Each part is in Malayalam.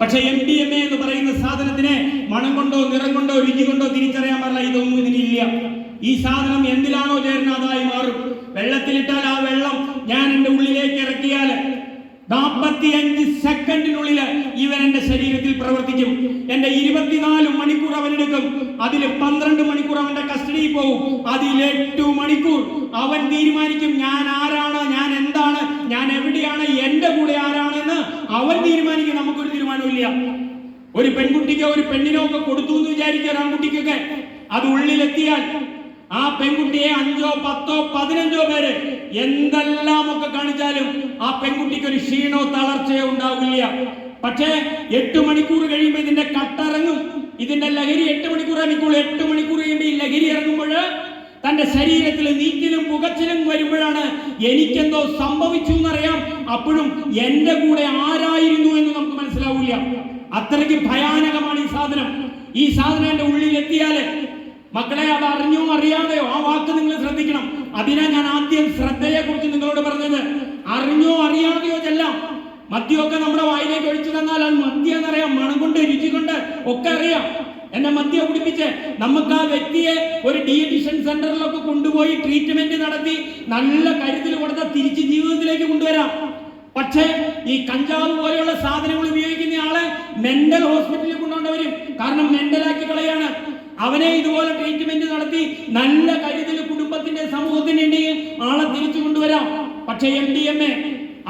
പക്ഷെ എം ഡി എം എ എന്ന് പറയുന്ന സാധനത്തിനെ മണം കൊണ്ടോ നിറം കൊണ്ടോ രുചി കൊണ്ടോ തിരിച്ചറിയാൻ പാടില്ല ഇതൊന്നും ഇതിനില്ല ഈ സാധനം എന്തിലാണോ ചേരുന്നത്? അതായി മാറും. വെള്ളത്തിലിട്ടാൽ ആ വെള്ളം ഞാൻ എന്റെ ഉള്ളിലേക്ക് ഇറക്കിയാൽ നാൽപ്പത്തി അഞ്ച് സെക്കൻഡിനുള്ളിൽ ഇവൻ എന്റെ ശരീരത്തിൽ പ്രവർത്തിക്കും. എന്റെ ഇരുപത്തിനാല് മണിക്കൂർ അവനെടുക്കും അതിൽ പന്ത്രണ്ട് മണിക്കൂർ അവന്റെ കസ്റ്റഡിയിൽ പോകും. അതിൽ എട്ട് മണിക്കൂർ അവൻ തീരുമാനിക്കും ഞാൻ ആരാണ്? ഞാൻ എന്താണ്? ഞാൻ എവിടെയാണ്? എന്റെ കൂടെ ആരാണെന്ന് അവൻ തീരുമാനിക്കും. നമുക്കൊരു തീരുമാനമില്ല ഒരു പെൺകുട്ടിക്കോ ഒരു പെണ്ണിനോ ഒക്കെ കൊടുത്തു എന്ന് വിചാരിക്കുക ഒരു ആൺകുട്ടിക്കൊക്കെ. അത് ഉള്ളിലെത്തിയാൽ ആ പെൺകുട്ടിയെ അഞ്ചോ പത്തോ പതിനഞ്ചോ പേര് എന്തെല്ലാം ഒക്കെ കാണിച്ചാലും ആ പെൺകുട്ടിക്ക് ഒരു ക്ഷീണോ തളർച്ചയോ ഉണ്ടാവില്ല. പക്ഷേ എട്ട് മണിക്കൂർ കഴിയുമ്പോൾ ഇതിന്റെ കട്ടിറങ്ങും. ഇതിന്റെ ലഹരി എട്ട് മണിക്കൂർ എനിക്കുള്ളൂ എട്ട് മണിക്കൂർ കഴിയുമ്പോൾ ഈ ലഹരി ഇറങ്ങുമ്പോൾ തന്റെ ശരീരത്തിൽ നീറ്റിലും പുകച്ചിലും വരുമ്പോഴാണ് എനിക്കെന്തോ സംഭവിച്ചു എന്നറിയാം. അപ്പോഴും എന്റെ കൂടെ ആരായിരുന്നു എന്ന് നമുക്ക് മനസ്സിലാവില്ല. അത്രയ്ക്ക് ഭയാനകമാണ് ഈ സാധനം. ഈ സാധനം എന്റെ ഉള്ളിൽ എത്തിയാൽ മക്കളെ അത് അറിഞ്ഞോ അറിയാതെയോ? ആ വാക്ക് നിങ്ങൾ ശ്രദ്ധിക്കണം. അതിനാ ഞാൻ ആദ്യം ശ്രദ്ധയെ കുറിച്ച് നിങ്ങളോട് പറഞ്ഞത്. അറിഞ്ഞോ അറിയാതെയോ ചെല്ലാം. മദ്യമൊക്കെ നമ്മുടെ വായിലേക്ക് ഒഴിച്ചു തന്നാൽ അത് മദ്യം എന്നറിയാം. മണം കൊണ്ട് രുചി കൊണ്ട് ഒക്കെ അറിയാം. എന്നെ മദ്യം കുടിപ്പിച്ച് നമുക്ക് ആ വ്യക്തിയെ ഒരു ഡി അഡിഷൻ സെന്ററിലൊക്കെ കൊണ്ടുപോയി ട്രീറ്റ്മെന്റ് നടത്തി നല്ല കരുത്തിൽ കൊടുത്ത തിരിച്ച് ജീവിതത്തിലേക്ക് കൊണ്ടുവരാം. പക്ഷേ ഈ കഞ്ചാവ് പോലെയുള്ള സാധനങ്ങൾ ഉപയോഗിക്കുന്ന ആളെ മെന്റൽ ഹോസ്പിറ്റലിൽ കൊണ്ടുവരും കാരണം മെന്റലാക്കി കളയാണ്. അവനെ ഇതുപോലെ ട്രീറ്റ്മെന്റ് നടത്തി നല്ല കരുതൽ കുടുംബത്തിന്റെ സമൂഹത്തിന് വേണ്ടി ആളെ തിരിച്ചു കൊണ്ടുവരാം. പക്ഷേ എം ഡി എം എ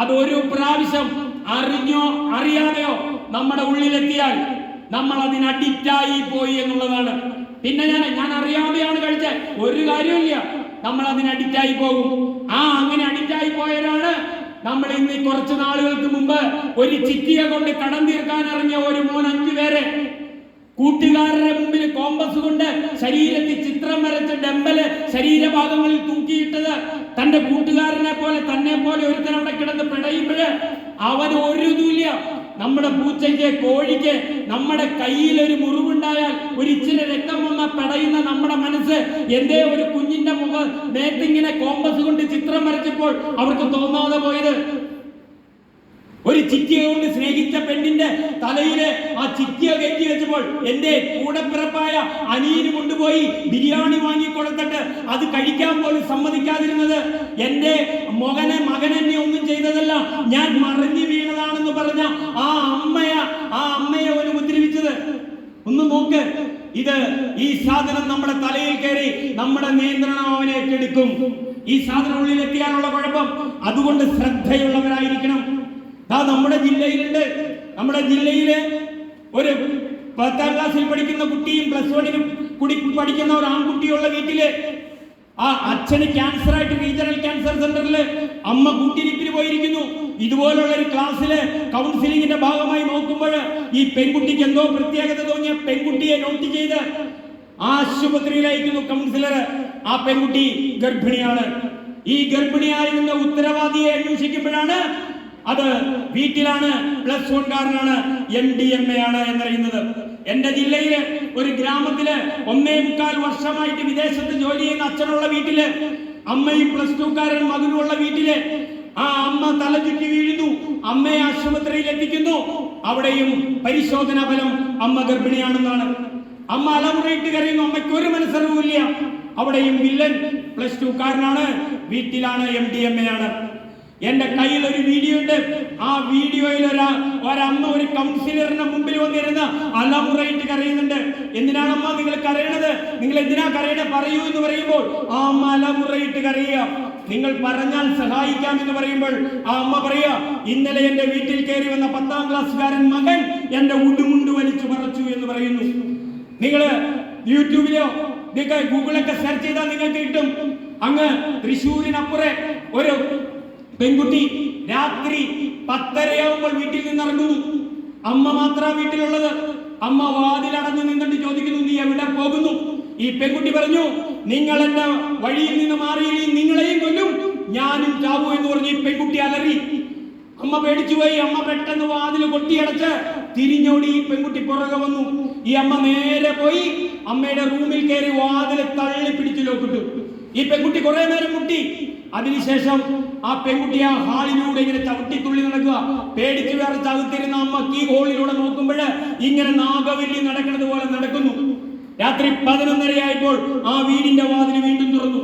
അത് ഒരു പ്രാവശ്യം അറിഞ്ഞോ അറിയാതെയോ നമ്മുടെ ഉള്ളിലെത്തിയാൽ നമ്മൾ അതിന് അഡിക്റ്റായി പോയി എന്നുള്ളതാണ്. പിന്നെ ഞാൻ ഞാൻ അറിയാതെയാണ് കഴിച്ചത്. ഒരു കാര്യമില്ല നമ്മൾ അതിന് അഡിക്റ്റായി പോകും. ആ അങ്ങനെ അഡിക്റ്റായി പോയവരാണ് നമ്മൾ ഇന്ന് കുറച്ച് നാളുകൾക്ക് മുമ്പ് ഒരു ചിറ്റിയെ കൊണ്ട് കടം തീർക്കാൻ ഇറങ്ങിയ ഒരു മൂന്ന് അഞ്ചു പേരെ കൂട്ടുകാരുടെ മുമ്പിൽ കോമ്പസ് കൊണ്ട് ശരീരത്തിൽ ചിത്രം വരച്ച് ഡമ്പൽ ശരീരഭാഗങ്ങളിൽ തൂക്കിയിട്ടത്. തന്റെ കൂട്ടുകാരനെ പോലെ തന്നെ പോലെ ഒരുത്തൻ അവിടെ കിടന്ന് പിടയുമ്പോൾ അവൻ ഒരു തുല്യ. നമ്മുടെ പൂച്ചയ്ക്ക് കോഴിക്ക് നമ്മുടെ കയ്യിൽ ഒരു മുറിവുണ്ടായാൽ ഒരു ഇച്ചിരി രക്തം വന്ന പിടയുന്ന നമ്മുടെ മനസ്സ് എന്തേ ഒരു കുഞ്ഞിന്റെ മുഖം നേരത്തിങ്ങനെ കോമ്പസ് കൊണ്ട് ചിത്രം വരച്ചപ്പോൾ അവർക്ക് തോന്നാതെ പോയത്. ഒരു ചിറ്റിയെ കൊണ്ട് സ്നേഹിച്ച പെണ്ണിന്റെ തലയിൽ ആ ചിറ്റിയെ കയറ്റി വെച്ചപ്പോൾ എന്റെ കൂടപ്പിറപ്പായ അനിയന് കൊണ്ടുപോയി ബിരിയാണി വാങ്ങി കൊടുത്തിട്ട് അത് കഴിക്കാൻ പോലും സമ്മതിക്കാതിരുന്നത്. എന്റെ മകനെ മകനെന്നെ ഒന്നും ചെയ്തതല്ല. ഞാൻ മറിഞ്ഞു വീണതാണെന്ന് പറഞ്ഞ ആ അമ്മയ ആ അമ്മയെ ഒരു ഉപദ്രവിച്ചത്. ഒന്ന് നോക്ക് ഇത് ഈ സാധനം നമ്മുടെ തലയിൽ കയറി നമ്മുടെ നിയന്ത്രണം അവനെ ഏറ്റെടുക്കും. ഈ സാധനം ഉള്ളിലെത്തിയാനുള്ള കുഴപ്പം. അതുകൊണ്ട് ശ്രദ്ധയുള്ളവരായിരിക്കണം. ദാ നമ്മുടെ ജില്ലയിലുണ്ട്. നമ്മുടെ ജില്ലയിലെ ഒരു പത്താം ക്ലാസ്സിൽ പഠിക്കുന്ന കുട്ടിയും പ്ലസ് വണ്ണിനും കൂടി പഠിക്കുന്ന ഒരു ആൺകുട്ടിയുള്ള വീട്ടിൽ ആ അച്ഛന് ക്യാൻസർ ആയിട്ട് റീജിയണൽ ക്യാൻസർ സെന്ററിൽ അമ്മ കൂട്ടിരിപ്പിന് പോയിരിക്കുന്നു. ഇതുപോലുള്ള ഒരു ക്ലാസ്സിലെ കൗൺസിലിംഗിന്റെ ഭാഗമായി നോക്കുമ്പോൾ ഈ പെൺകുട്ടിക്ക് എന്തോ പ്രത്യേകത തോന്നിയ പെൺകുട്ടിയെ നോട്ട് ചെയ്ത് ആശുപത്രിയിൽ അയക്കുന്നു കൗൺസിലർ ആ പെൺകുട്ടി ഗർഭിണിയാണ്. ഈ ഗർഭിണിയായിരുന്ന ഉത്തരവാദിയെ അന്വേഷിക്കുമ്പോഴാണ് അത് വീട്ടിലാണ് പ്ലസ് വൺ കാരനാണ് എം ഡി എം എ ആണ് എന്നറിയുന്നത്. എന്റെ ജില്ലയിൽ ഒരു ഗ്രാമത്തിൽ ഒന്നേ മുക്കാൽ വർഷമായിട്ട് വിദേശത്ത് ജോലി ചെയ്യുന്ന അച്ഛനുള്ള വീട്ടിൽ അമ്മയും പ്ലസ് ടു കാരൻ മകനുമുള്ള വീട്ടിൽ ആ അമ്മ തല ചുറ്റി വീഴുന്നു അമ്മയെ ആശുപത്രിയിൽ എത്തിക്കുന്നു. അവിടെയും പരിശോധനാ ഫലം അമ്മ ഗർഭിണിയാണെന്നാണ്. അമ്മ അലമുറയിട്ട് കരയുന്നു അമ്മയ്ക്ക് ഒരു മനസ്സറിവില്ല അവിടെയും വില്ലൻ പ്ലസ് ടു കാരനാണ് വീട്ടിലാണ് എം ഡി എം എ ആണ്. എന്റെ കയ്യിൽ ഒരു വീഡിയോ ഉണ്ട്. ആ വീഡിയോയിൽ ഒരാ ഒരമ്മ ഒരു കൗൺസിലറിന്റെ മുമ്പിൽ വന്നിരുന്ന് അലമുറയിട്ട് കരയുന്നുണ്ട്. എന്തിനാണ് അമ്മ നിങ്ങൾ കരയണത്? നിങ്ങൾ എന്തിനാ കരയണ? പറയൂ എന്ന് പറയുമ്പോൾ ആ അമ്മ അലമുറയിട്ട് കരയുക. നിങ്ങൾ പറഞ്ഞാൽ സഹായിക്കാം എന്ന് പറയുമ്പോൾ ആ അമ്മ പറയുക ഇന്നലെ എന്റെ വീട്ടിൽ കയറി വന്ന പത്താം ക്ലാസ്സുകാരൻ മകൻ എന്റെ ഉടുമുണ്ട് വലിച്ചു പറച്ചു എന്ന് പറയുന്നു. നിങ്ങൾ യൂട്യൂബിലോ നിങ്ങൾക്ക് ഗൂഗിളൊക്കെ സെർച്ച് ചെയ്താൽ നിങ്ങൾക്ക് കിട്ടും. അങ്ങ് തൃശ്ശൂരിനപ്പുറേ ഒരു പെൺകുട്ടി രാത്രി പത്തരയാവുമ്പോൾ വീട്ടിൽ നിന്ന് ഇറങ്ങുന്നു അമ്മ മാത്രമാണ് വീട്ടിലുള്ളത്. അമ്മ വാതിലടഞ്ഞു നിന്നിട്ട് ചോദിക്കുന്നു നീ എവിടെ പോകുന്നു? ഈ പെൺകുട്ടി പറഞ്ഞു നിങ്ങൾ എന്റെ വഴിയിൽ നിന്ന് മാറിയില്ലെങ്കിൽ നിങ്ങളെയും കൊല്ലും. ഞാനും ചാവു എന്ന് പറഞ്ഞ് ഈ പെൺകുട്ടി അലറി. അമ്മ പേടിച്ചുപോയി. അമ്മ പെട്ടെന്ന് വാതിൽ കൊട്ടിയടച്ച് തിരിഞ്ഞോടി ഈ പെൺകുട്ടി പുറകെ വന്നു. ഈ അമ്മ നേരെ പോയി. അമ്മയുടെ റൂമിൽ കയറി വാതിൽ തള്ളി പിടിച്ചു ലോക്കിട്ടു. ഈ പെൺകുട്ടി കുറെ നേരം മുട്ടി. അതിനുശേഷം ആ പെൺകുട്ടി ആ ഹാളിലൂടെ ഇങ്ങനെ ചവിട്ടിത്തുള്ളി നടക്കുക. പേടിച്ചു വേറെ ചവിത്തിരുന്ന അമ്മ കീ ഹോളിലൂടെ നോക്കുമ്പോൾ ഇങ്ങനെ നാഗവല്ലി നടക്കുന്നത് പോലെ നടക്കുന്നു. രാത്രി പതിനൊന്നരയായപ്പോൾ ആ വീടിന്റെ വാതിൽ വീണ്ടും തുറന്നു.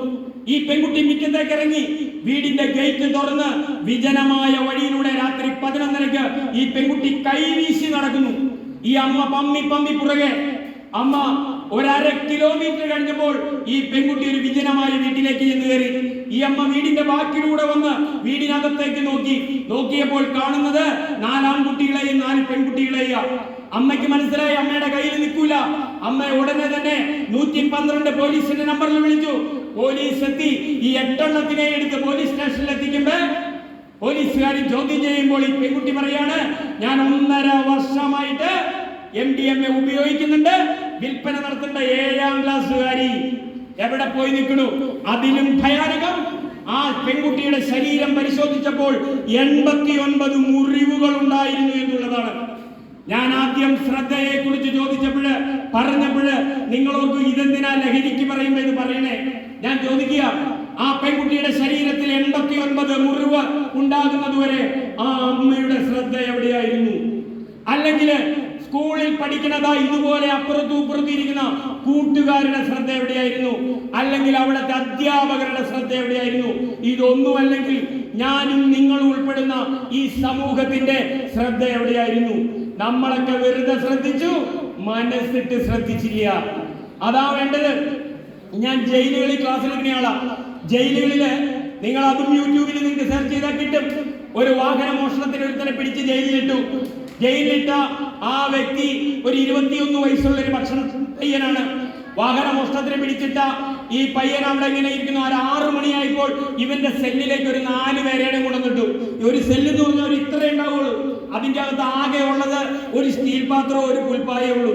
ഈ പെൺകുട്ടി മിക്കത്തേക്ക് ഇറങ്ങി വീടിന്റെ ഗേറ്റ് തുറന്ന് വിജനമായ വഴിയിലൂടെ രാത്രി പതിനൊന്നരക്ക് ഈ പെൺകുട്ടി കൈവീശി നടക്കുന്നു. ഈ അമ്മ പമ്മി പമ്മി പുറകെ. അമ്മ ഒരര കിലോമീറ്റർ കഴിഞ്ഞപ്പോൾ ഈ പെൺകുട്ടി ഒരു വിജനമായ വീട്ടിലേക്ക് ചെന്ന് കയറി. ഈ അമ്മ വീടിന്റെ ബാക്കിലൂടെ വന്ന് വീടിനകത്തേക്ക് നോക്കി. നോക്കിയപ്പോൾ കാണുന്നത് നാലാം കുട്ടികളെയും നാല് പെൺകുട്ടികളെയും അമ്മയ്ക്ക് മനസ്സിലായി അമ്മയുടെ കയ്യിൽ നിൽക്കൂല. അമ്മ ഉടനെ തന്നെ നൂറ്റി പന്ത്രണ്ട് പോലീസിന്റെ നമ്പറിൽ വിളിച്ചു. പോലീസ് എത്തി ഈ എട്ടെണ്ണത്തിനെ എടുത്ത് പോലീസ് സ്റ്റേഷനിൽ എത്തിക്കുമ്പോ പോലീസുകാരൻ ചോദ്യം ചെയ്യുമ്പോൾ ഈ പെൺകുട്ടി പറയാണ് ഞാൻ ഒന്നര വർഷമായിട്ട് എം ഡി എം എ ഉപയോഗിക്കുന്നുണ്ട്. വിൽപ്പന നടത്തേണ്ട ഏഴാം ക്ലാസ്സുകാരി. എവിടെ പോയി നിൽക്കണു അതിലും ഭയാനകം. ആ പെൺകുട്ടിയുടെ ശരീരം പരിശോധിച്ചപ്പോൾ എൺപത്തി ഒൻപത് മുറിവുകൾ ഉണ്ടായിരുന്നു എന്നുള്ളതാണ്. ഞാൻ ആദ്യം ശ്രദ്ധയെ കുറിച്ച് ചോദിച്ചപ്പോഴ് പറഞ്ഞപ്പോഴ് നിങ്ങളോർക്ക് ഇതെന്തിനാ ലഹരിക്ക് പറയുമ്പോ ഇത് പറയണേ? ഞാൻ ചോദിക്കുക ആ പെൺകുട്ടിയുടെ ശരീരത്തിൽ എൺപത്തി ഒൻപത് മുറിവ് ഉണ്ടാകുന്നതുവരെ ആ അമ്മയുടെ ശ്രദ്ധ എവിടെയായിരുന്നു? അല്ലെങ്കിൽ സ്കൂളിൽ പഠിക്കുന്നതാ ഇതുപോലെ അപ്പുറത്തും ഇപ്പുറത്തും ഇരിക്കുന്ന കൂട്ടുകാരുടെ ശ്രദ്ധ എവിടെയായിരുന്നു? അല്ലെങ്കിൽ അവിടുത്തെ അധ്യാപകരുടെ ശ്രദ്ധ എവിടെയായിരുന്നു? ഇതൊന്നും അല്ലെങ്കിൽ ഞാനും നിങ്ങളും ഉൾപ്പെടുന്ന ഈ സമൂഹത്തിന്റെ ശ്രദ്ധ എവിടെയായിരുന്നു? നമ്മളൊക്കെ വെറുതെ ശ്രദ്ധിച്ചു മനസ്സിട്ട് ശ്രദ്ധിച്ചില്ല അതാ വേണ്ടത്. ഞാൻ ജയിലുകളിൽ ക്ലാസ് എടുക്കുന്നയാളാ ജയിലുകളിൽ നിങ്ങൾ അതും യൂട്യൂബിൽ നിങ്ങൾക്ക് സെർച്ച് ചെയ്താൽ കിട്ടും. ഒരു വാഹന മോഷണത്തിന് ഒരുത്തനെ പിടിച്ച് ജയിലിലിട്ടു. ജയിലിലിട്ട ആ വ്യക്തി ഒരു ഇരുപത്തിയൊന്ന് വയസ്സുള്ള ഒരു ഭക്ഷണ പയ്യനാണ്. വാഹന മോഷണത്തിന് പിടിച്ചിട്ട ഈ പയ്യൻ അവിടെ ഇങ്ങനെ ഇരിക്കുന്നു. ഒരു ആറു മണിയായപ്പോൾ ഇവന്റെ സെല്ലിലേക്ക് ഒരു നാല് പേരെയുടെ നിട്ടു. ഒരു സെല്ല് എന്ന് പറഞ്ഞാൽ ഒരു ഇത്രേ ഉണ്ടാവുള്ളൂ. അതിന്റെ അകത്ത് ആകെ ഉള്ളത് ഒരു സ്റ്റീൽ പാത്രമോ ഒരു പുൽപ്പായേ ഉള്ളൂ.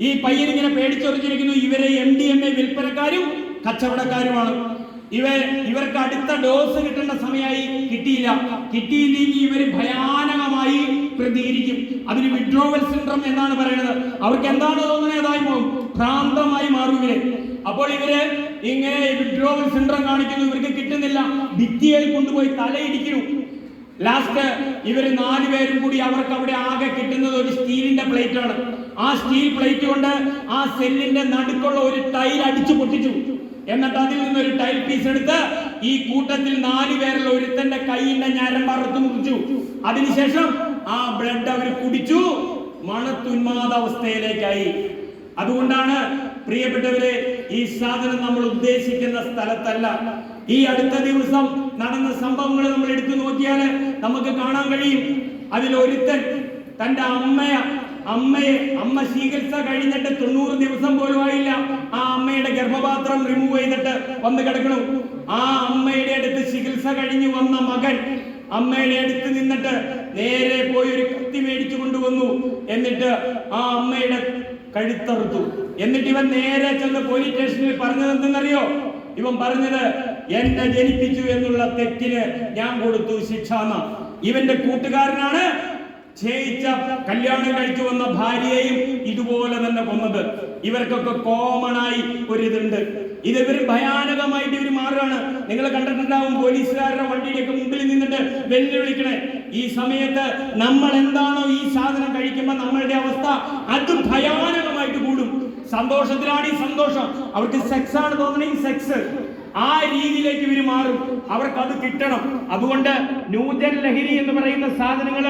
ഈ പയ്യൻ ഇങ്ങനെ പേടിച്ചൊറിഞ്ഞിരിക്കുന്നു. ഇവരെ എം ഡി എം എ വിൽപ്പനക്കാരും കച്ചവടക്കാരുമാണ്. ഇവ ഇവർക്ക് അടുത്ത ഡോസ് കിട്ടേണ്ട സമയമായി കിട്ടിയില്ല. കിട്ടിയില്ലെങ്കിൽ ഇവർ ഭയാനകമായി പ്രതികരിക്കും. അതിന് വിഡ്രോവൽ സിൻഡ്രം എന്നാണ് പറയുന്നത്. അവർക്ക് എന്താണ് തോന്നുന്നത്? ഏതായി പോകും? ഭ്രാന്തമായി മാറും അപ്പോൾ ഇവർ ഇങ്ങനെ വിഡ്രോവൽ സിൻഡ്രം കാണിക്കുന്നു. ഇവർക്ക് കിട്ടുന്നില്ല. ഭിത്തിയിൽ കൊണ്ടുപോയി തലയിടിക്കുന്നു. ലാസ്റ്റ് ഇവർ നാല് പേരും കൂടി അവർക്ക് അവിടെ ആകെ കിട്ടുന്നത് ഒരു സ്റ്റീലിന്റെ പ്ലേറ്റ് ആണ്. ആ സ്റ്റീൽ പ്ലേറ്റ് കൊണ്ട് ആ സെല്ലിന്റെ നടുക്കുള്ള ഒരു ടൈൽ അടിച്ചു പൊട്ടിച്ചു. എന്നിട്ട് അതിൽ നിന്നൊരു ടൈൽ പീസ് എടുത്ത് ഈ കൂട്ടത്തിൽ നാല് പേരുള്ള ഒരുത്തന്റെ കൈയിന്റെ ഞരം പറത്തു മുറിച്ചു. അതിനുശേഷം ആ ബ്ലഡ് അവർ കുടിച്ചു. മണത്തുന്മാദാവസ്ഥയിലേക്കായി അതുകൊണ്ടാണ് പ്രിയപ്പെട്ടവരെ ഈ സാധനം നമ്മൾ ഉദ്ദേശിക്കുന്ന സ്ഥലത്തല്ല. ഈ അടുത്ത ദിവസം നടന്ന സംഭവങ്ങൾ നമ്മൾ എടുത്തു നോക്കിയാൽ നമുക്ക് കാണാൻ കഴിയും. അതിൽ ഒരുത്തൻ തന്റെ അമ്മയെ അമ്മയെ അമ്മ ചികിത്സ കഴിഞ്ഞിട്ട് തൊണ്ണൂറ് ദിവസം പോലും ആയില്ല. ആ അമ്മയുടെ ഗർഭപാത്രം റിമൂവ് ചെയ്തിട്ട് വന്ന് കിടക്കണു. ആ അമ്മയുടെ അടുത്ത് ചികിത്സ കഴിഞ്ഞു വന്ന മകൻ അമ്മയുടെ അടുത്ത് നിന്നിട്ട് നേരെ പോയി ഒരു കത്തി മേടിച്ചു കൊണ്ടുവന്നു. എന്നിട്ട് ആ അമ്മയുടെ കഴുത്തറുത്തു. എന്നിട്ട് ഇവൻ നേരെ ചെന്ന് പോലീസ് സ്റ്റേഷനിൽ പറഞ്ഞത് എന്തെന്നറിയോ? ഇവൻ പറഞ്ഞത് എന്നെ ജനിപ്പിച്ചു എന്നുള്ള തെറ്റിന് ഞാൻ കൊടുത്തു ശിക്ഷ ഇവന്റെ കൂട്ടുകാരനാണ് ജയിച്ച കല്യാണം കഴിച്ചു വന്ന ഭാര്യയെയും ഇതുപോലെ തന്നെ കൊന്നത്. ഇവർക്കൊക്കെ കോമൺ ആയി ഒരിതുണ്ട് ഇത് ഇവർ ഭയാനകമായിട്ട് ഇവർ മാറുകയാണ്. നിങ്ങൾ കണ്ടിട്ടുണ്ടാവും പോലീസുകാരുടെ വണ്ടിയുടെയൊക്കെ മുമ്പിൽ നിന്നിട്ട് വെല്ലുവിളിക്കണേ. ഈ സമയത്ത് നമ്മൾ എന്താണോ ഈ സാധനം കഴിക്കുമ്പോൾ നമ്മളുടെ അവസ്ഥ അത് ഭയാനകമായിട്ട് കൂടും. സന്തോഷത്തിലാണ് ഈ സന്തോഷം. അവർക്ക് സെക്സ് ആണ് തോന്നണെങ്കിൽ സെക്സ് ആ രീതിയിലേക്ക് ഇവർ മാറും. അവർക്ക് അത് കിട്ടണം. അതുകൊണ്ട് നൂതൻ ലഹരി എന്ന് പറയുന്ന സാധനങ്ങൾ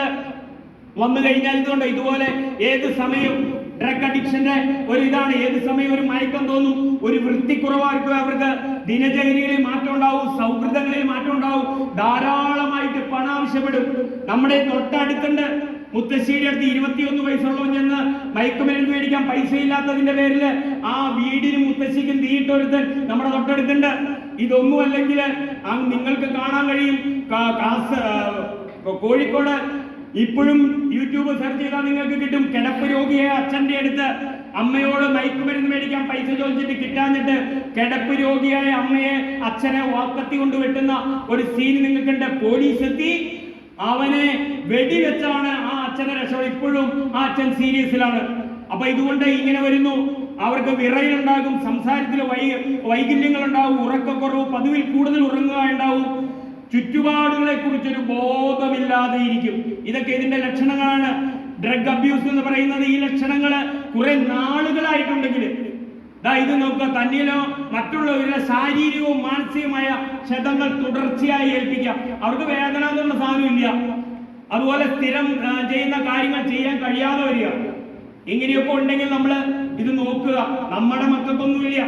വന്നു കഴിഞ്ഞാൽ ഇതുകൊണ്ട് ഇതുപോലെ ഏത് സമയവും ഡ്രഗ് അഡിക്ഷന്റെ ഒരു ഇതാണ്. ഏത് സമയം ഒരു മയക്കം തോന്നും ഒരു വൃത്തിക്കുറവായിരിക്കും അവർക്ക്. ദിനചര്യകളിൽ മാറ്റം ഉണ്ടാവും സൗഹൃദങ്ങളിൽ മാറ്റം ഉണ്ടാവും. ധാരാളമായിട്ട് പണം ആവശ്യപ്പെടും. നമ്മുടെ തൊട്ടടുത്തുണ്ട് മുത്തശ്ശിയുടെ അടുത്ത് ഇരുപത്തിയൊന്ന് വയസ്സുള്ളവൻ ചെന്ന് മയക്കുമരുന്ന് മേടിക്കാൻ പൈസ ഇല്ലാത്തതിന്റെ പേരിൽ ആ വീടിനും മുത്തശ്ശിക്കും തീയിട്ടൊരുത്തൻ നമ്മുടെ തൊട്ടടുത്തുണ്ട്. ഇതൊന്നും അല്ലെങ്കിൽ നിങ്ങൾക്ക് കാണാൻ കഴിയും. കോഴിക്കോട് ഇപ്പോഴും യൂട്യൂബ് സെർച്ച് ചെയ്താൽ നിങ്ങൾക്ക് കിട്ടും കിടപ്പ് രോഗിയെ അച്ഛന്റെ അടുത്ത് അമ്മയോട് മയക്കുമരുന്ന് മേടിക്കാൻ പൈസ ചോദിച്ചിട്ട് കിട്ടാഞ്ഞിട്ട് കിടപ്പ് രോഗിയായ അമ്മയെ അച്ഛനെ വാക്കത്തി കൊണ്ട് വെട്ടുന്ന ഒരു സീൻ നിങ്ങൾക്കുണ്ട്. പോലീസ് എത്തി. അവനെ വെടിവെച്ചാണ് ആ അച്ഛനെ രക്ഷ ഇപ്പോഴും ആ അച്ഛൻ സീരിയസിലാണ് അപ്പൊ ഇതുകൊണ്ട് ഇങ്ങനെ വരുന്നു. അവർക്ക് വിറയിലുണ്ടാകും സംസാരത്തിൽ വൈ വൈകല്യങ്ങൾ ഉണ്ടാവും ഉറക്കക്കുറവ് പതിവിൽ കൂടുതൽ ഉറങ്ങുക ഉണ്ടാവും. ചുറ്റുപാടുകളെ കുറിച്ചൊരു ബോധമില്ലാതെ ഇരിക്കും ഇതൊക്കെ ഇതിന്റെ ലക്ഷണങ്ങളാണ്. ഡ്രഗ് അബ്യൂസ് എന്ന് പറയുന്നത് ഈ ലക്ഷണങ്ങൾ കുറെ നാളുകളായിട്ടുണ്ടെങ്കിൽ ദാ ഇത് നോക്കുക. തന്നിലോ മറ്റുള്ളവരുടെ ശാരീരികവും മാനസികമായ ക്ഷതങ്ങൾ തുടർച്ചയായി ഏൽപ്പിക്കാം. അവർക്ക് വേദന എന്നുള്ള സാധനമില്ല. അതുപോലെ സ്ഥിരം ചെയ്യുന്ന കാര്യങ്ങൾ ചെയ്യാൻ കഴിയാതെ വരിക. ഇങ്ങനെയൊക്കെ ഉണ്ടെങ്കിൽ നമ്മൾ ഇത് നോക്കുക. നമ്മുടെ മക്കൾക്കൊന്നുമില്ല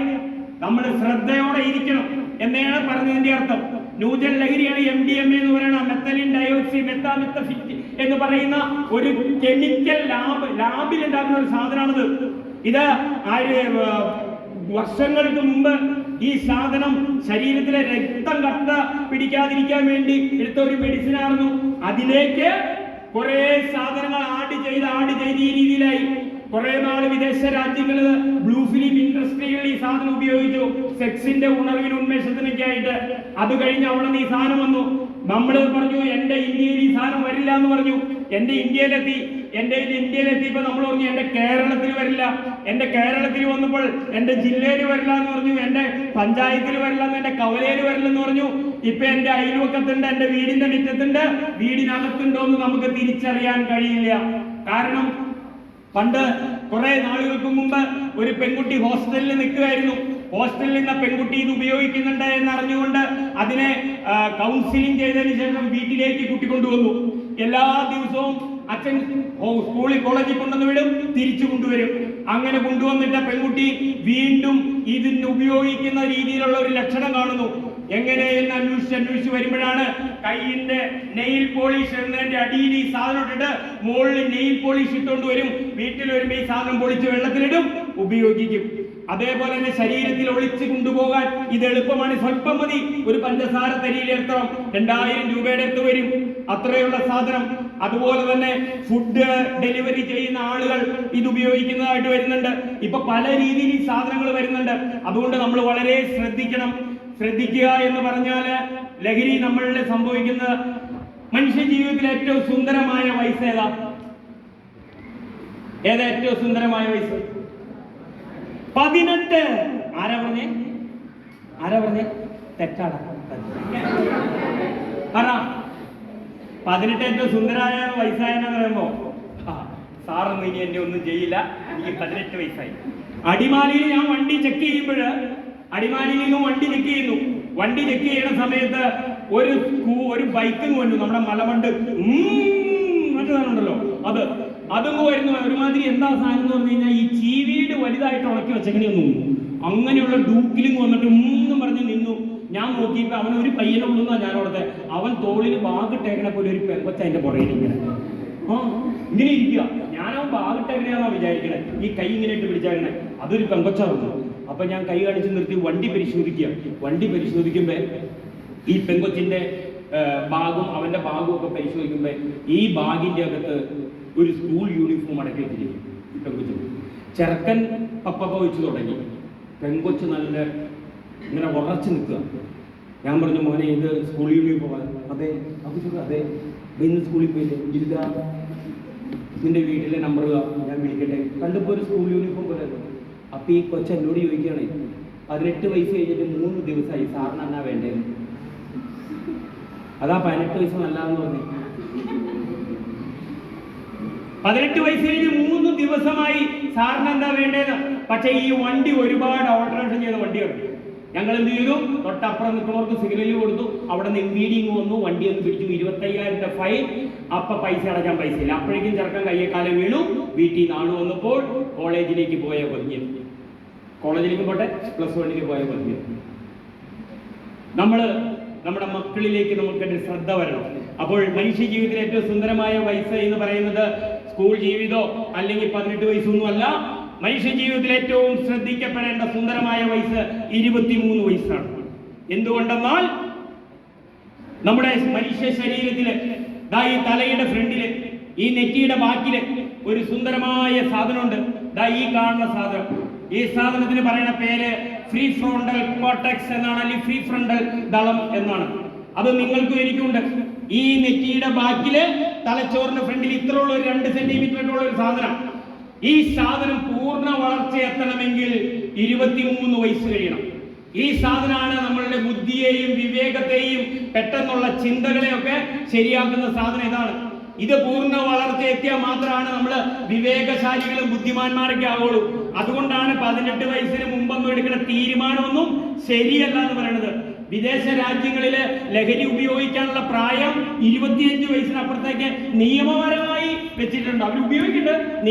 നമ്മൾ ശ്രദ്ധയോടെ ഇരിക്കണം. എന്നാണ് പറഞ്ഞതിന്റെ അർത്ഥം. ന്യൂജൻ ലഹരിയാണ് എം ഡി എം എന്ന് പറയുന്ന മെത്തലിൻ ഡയോക്സി മെത്താമെത്തഫിറ്റ് എന്ന് പറയുന്ന ഒരു കെമിക്കൽ ലാബ് ലാബിൽ ഉണ്ടാക്കുന്ന ഒരു സാധനമാണിത്. ഇത് വർഷങ്ങൾക്ക് മുമ്പ് ഈ സാധനം ശരീരത്തിലെ രക്തം കട്ട പിടിക്കാതിരിക്കാൻ വേണ്ടി എടുത്ത ഒരു മെഡിസിൻ ആയിരുന്നു. അതിലേക്ക് കുറെ സാധനങ്ങൾ ആഡ് ചെയ്ത് ആഡ് ചെയ്ത് ഈ രീതിയിലായി. കുറെ നാൾ വിദേശ രാജ്യങ്ങളിൽ ബ്ലൂ ഫിലിം ഇൻഡസ്ട്രിയിൽ ഈ സാധനം ഉപയോഗിച്ചു. സെക്സിന്റെ ഉണർവിന് ഉന്മേഷത്തിനൊക്കെ ആയിട്ട് അത് കഴിഞ്ഞ് അവിടെ ഈ സാധനം വന്നു. നമ്മൾ പറഞ്ഞു എന്റെ ഇന്ത്യയിൽ ഈ സാധനം വരില്ല എന്ന് പറഞ്ഞു. എന്റെ ഇന്ത്യയിലെത്തി. എന്റെ ഇന്ത്യയിലെത്തിയപ്പോ നമ്മൾ പറഞ്ഞു എന്റെ കേരളത്തിൽ വരില്ല. എന്റെ കേരളത്തിൽ വന്നപ്പോൾ എന്റെ ജില്ലയിൽ വരില്ല എന്ന് പറഞ്ഞു. എന്റെ പഞ്ചായത്തിൽ വരില്ല എന്ന് എന്റെ കവലയിൽ വരില്ല എന്ന് പറഞ്ഞു. ഇപ്പൊ എന്റെ അയൽവക്കത്തുണ്ട് എന്റെ വീടിന്റെ മിറ്റത്തുണ്ട്. വീടിനകത്തുണ്ടോ എന്ന് നമുക്ക് തിരിച്ചറിയാൻ കഴിയില്ല. കാരണം പണ്ട് കുറെ നാളുകൾക്ക് മുമ്പ് ഒരു പെൺകുട്ടി ഹോസ്റ്റലിൽ നിൽക്കുകയായിരുന്നു ഹോസ്റ്റലിൽ നിന്ന് പെൺകുട്ടി ഇത് ഉപയോഗിക്കുന്നുണ്ട് എന്ന് അറിഞ്ഞുകൊണ്ട് അതിനെ കൗൺസിലിംഗ് ചെയ്തതിന് ശേഷം വീട്ടിലേക്ക് കുട്ടി കൊണ്ടുവന്നു എല്ലാ ദിവസവും അച്ഛൻ സ്കൂളിൽ കോളേജിൽ കൊണ്ടുവന്ന് വിടും തിരിച്ചു കൊണ്ടുവരും. അങ്ങനെ കൊണ്ടുവന്നിട്ട് പെൺകുട്ടി വീണ്ടും ഇതിന് ഉപയോഗിക്കുന്ന രീതിയിലുള്ള ഒരു ലക്ഷണം കാണുന്നു. എങ്ങനെ എങ്ങനെയെന്ന് അന്വേഷിച്ച് അന്വേഷിച്ച് വരുമ്പോഴാണ് കൈയിന്റെ നെയിൽ പോളിഷ് എന്നതിന്റെ അടിയിൽ ഈ സാധനം ഇട്ടിട്ട് മുകളിൽ നെയിൽ പോളിഷ് ഇട്ടുകൊണ്ട് വരും. വീട്ടിൽ വരുമ്പോൾ ഈ സാധനം പൊളിച്ച് വെള്ളത്തിലിടും ഉപയോഗിക്കും. അതേപോലെ തന്നെ ശരീരത്തിൽ ഒളിച്ച് കൊണ്ടുപോകാൻ ഇത് എളുപ്പമാണ്. സ്വല്പം മതി. ഒരു പഞ്ചസാര തരിയിലെത്തണം രണ്ടായിരം രൂപയുടെ അടുത്ത് വരും. അത്രയുള്ള സാധനം. അതുപോലെ തന്നെ ഫുഡ് ഡെലിവറി ചെയ്യുന്ന ആളുകൾ ഇത് ഉപയോഗിക്കുന്നതായിട്ട് വരുന്നുണ്ട്. ഇപ്പൊ പല രീതിയിൽ ഈ സാധനങ്ങൾ വരുന്നുണ്ട്. അതുകൊണ്ട് നമ്മൾ വളരെ ശ്രദ്ധിക്കണം. ശ്രദ്ധിക്കുക എന്ന് പറഞ്ഞാൽ ലഹരി നമ്മളിൽ സംഭവിക്കുന്ന മനുഷ്യ ജീവിതത്തിലെ ഏറ്റവും സുന്ദരമായ വയസ്സ് ഏതാ? ഏതാ ഏറ്റവും സുന്ദരമായ വയസ്സ്? പതിനെട്ട്. ആരാ പറഞ്ഞേ? ആരാ പറഞ്ഞേ? തെറ്റാടാ പറ. പതിനെട്ട് ഏറ്റവും സുന്ദരായ വയസ്സായെന്ന് പറയുമ്പോ സാറൊന്നും ഇനി എന്നെ ഒന്നും ചെയ്യില്ല. എനിക്ക് പതിനെട്ട് വയസ്സായി. അടിമാലിയിൽ ഞാൻ വണ്ടി ചെക്ക് ചെയ്യുമ്പോൾ അടിമാലിയിൽ നിന്നും വണ്ടി ചെക്ക് ചെയ്യുന്നു. വണ്ടി ചെക്ക് ചെയ്യുന്ന സമയത്ത് ഒരു ഒരു ബൈക്കും വന്നു നമ്മുടെ മലമണ്ട് മറ്റേതാണുണ്ടല്ലോ അത് അതും വരുന്നു ഒരുമാതിരി എന്താ സാധനം എന്ന് പറഞ്ഞു കഴിഞ്ഞാൽ ഈ ചീവീട് വലുതായിട്ട് ഉണക്കി വെച്ചെങ്ങനെ തോന്നുന്നു അങ്ങനെയുള്ള ഡൂക്കിലിങ് വന്നിട്ട് മൂന്നും പറഞ്ഞ് നിന്നു. ഞാൻ നോക്കിയപ്പോ അവൻ ഒരു പയ്യനുള്ളൂ എന്നാ ഞാൻ അവിടുത്തെ അവൻ തോളിൽ ബാഗിട്ടേക്കണ പോലെ ഒരു പെങ്കൊച്ച അതിന്റെ പുറകിൽ ഇങ്ങനെ ഇങ്ങനെ ഇരിക്കുക. ഞാനവൻ ബാഗിട്ടേക്കണെയാണോ വിചാരിക്കണേ. ഈ കൈ ഇങ്ങനെ ഇട്ട് പിടിച്ചേക്കണേ അതൊരു പെങ്കൊച്ചായിരുന്നു അപ്പൊ ഞാൻ കൈ കാണിച്ച് നിർത്തി വണ്ടി പരിശോധിക്കുക വണ്ടി പരിശോധിക്കുമ്പോ ഈ പെങ്കൊച്ചിന്റെ ബാഗും അവന്റെ ബാഗും ഒക്കെ പരിശോധിക്കുമ്പോ ഈ ബാഗിന്റെ അകത്ത് ഒരു സ്കൂൾ യൂണിഫോം അടക്കി വെച്ചിരിക്കും ഈ പെങ്കൊച്ചു ചെറുക്കൻ പപ്പ വെച്ച് തുടങ്ങി. പെങ്കൊച്ച് നല്ല ഇങ്ങനെ ഉറച്ചു നിൽക്കുക. ഞാൻ പറഞ്ഞു മോനെ ഇത് സ്കൂൾ യൂണിഫോം അതെ അപ്പൊ അതെ "ദേ ഇന്ന് സ്കൂളിൽ പോയില്ലേ? ഇല്ല നിന്റെ വീട്ടിലെ നമ്പർ ഞാൻ വിളിക്കട്ടെ? കണ്ടപ്പോ ഒരു സ്കൂൾ യൂണിഫോം പോലെ അപ്പൊ ഈ കൊച്ചു എന്നോട് ചോദിക്കുകയാണ് പതിനെട്ട് വയസ്സ് കഴിഞ്ഞിട്ട് മൂന്ന് ദിവസമായി സാറിന് എന്നാ വേണ്ടത് അതാ പതിനെട്ട് വയസ്സ് നല്ലതെന്ന് പറഞ്ഞു. പതിനെട്ട് വയസ്സ് കഴിഞ്ഞ് മൂന്ന് ദിവസമായി സാറിന് എന്താ വേണ്ടത് പക്ഷേ ഈ വണ്ടി ഒരുപാട് ഓൾട്ടറേഷൻ ചെയ്ത വണ്ടിയാണ്. ഞങ്ങൾ എന്ത് ചെയ്തു? തൊട്ടപ്പുറം നിൽക്കുന്നവർക്ക് സിഗ്നൽ കൊടുത്തു. അവിടെ നിന്ന് ഇമ്മീഡിയങ് വന്നു. വണ്ടി ഒന്ന് പിടിച്ചു. ഇരുപത്തയ്യായിരം രൂപ ഫൈൻ. അപ്പൊ പൈസ അടയ്ക്കാൻ പൈസ ഇല്ല അപ്പോഴേക്കും ചെറുക്കൻ കയ്യേക്കാലം വീണു. വീട്ടിൽ ആൾ വന്നപ്പോൾ കോളേജിലേക്ക് പോയ പതിഞ്ഞ് കോളേജിലേക്ക് പോട്ടെ പ്ലസ് വണ്ണിന് പോയ മതി. നമ്മൾ നമ്മുടെ മക്കളിലേക്ക് നമുക്ക് ശ്രദ്ധ വരണം. അപ്പോൾ മനുഷ്യ ജീവിതത്തിലെ ഏറ്റവും സുന്ദരമായ വയസ്സ് എന്ന് പറയുന്നത് സ്കൂൾ ജീവിതമോ അല്ലെങ്കിൽ പതിനെട്ട് വയസ്സൊന്നും അല്ല. മനുഷ്യ ജീവിതത്തിൽ ഏറ്റവും ശ്രദ്ധിക്കപ്പെടേണ്ട സുന്ദരമായ വയസ്സ് ഇരുപത്തിമൂന്ന് വയസ്സാണ്. എന്തുകൊണ്ടെന്നാൽ നമ്മുടെ മനുഷ്യ ശരീരത്തിൽ ദാ ഈ തലയുടെ ഫ്രണ്ടിൽ ഈ നെറ്റിയുടെ ബാക്കിൽ ഒരു സുന്ദരമായ സാധനമുണ്ട്. ദാ ഈ കാണുന്ന സാധനം. ഈ സാധനത്തിന് പറയുന്ന പേര് ഫ്രീ ഫ്രോണ്ടൽ കോട്ടക്സ് എന്നാണ് അല്ലെങ്കിൽ ഫ്രീ ഫ്രണ്ടൽ ദളം എന്നാണ്. അത് നിങ്ങൾക്കും എനിക്കുണ്ട് ഈ നെറ്റിയുടെ ബാക്കിൽ തലച്ചോറിന്റെ ഫ്രണ്ടിൽ ഇത്രയുള്ള ഒരു രണ്ട് സെന്റിമീറ്റർ ഉള്ള ഒരു സാധനം. ഈ സാധനം പൂർണ വളർച്ച എത്തണമെങ്കിൽ ഇരുപത്തിമൂന്ന് വയസ്സ് കഴിയണം. ഈ സാധനമാണ് നമ്മളുടെ ബുദ്ധിയെയും വിവേകത്തെയും പെട്ടെന്നുള്ള ചിന്തകളെയൊക്കെ ശരിയാക്കുന്ന സാധനം ഇതാണ്. ഇത് പൂർണ വളർച്ച എത്തിയാൽ മാത്രമാണ് നമ്മൾ വിവേകശാലികളും ബുദ്ധിമാന്മാരൊക്കെ ആവുള്ളൂ. അതുകൊണ്ടാണ് പതിനെട്ട് വയസ്സിന് മുമ്പൊന്നും എടുക്കുന്ന തീരുമാനമൊന്നും ശരിയല്ല എന്ന് പറയുന്നത് വിദേശ രാജ്യങ്ങളിലെ ലഹരി ഉപയോഗിക്കാനുള്ള പ്രായം ഇരുപത്തിയഞ്ച് വയസ്സിനപ്പുറത്തേക്ക് നിയമപരമായി വെച്ചിട്ടുണ്ട്. അവർ ഉപയോഗിക്കുന്നുണ്ട്.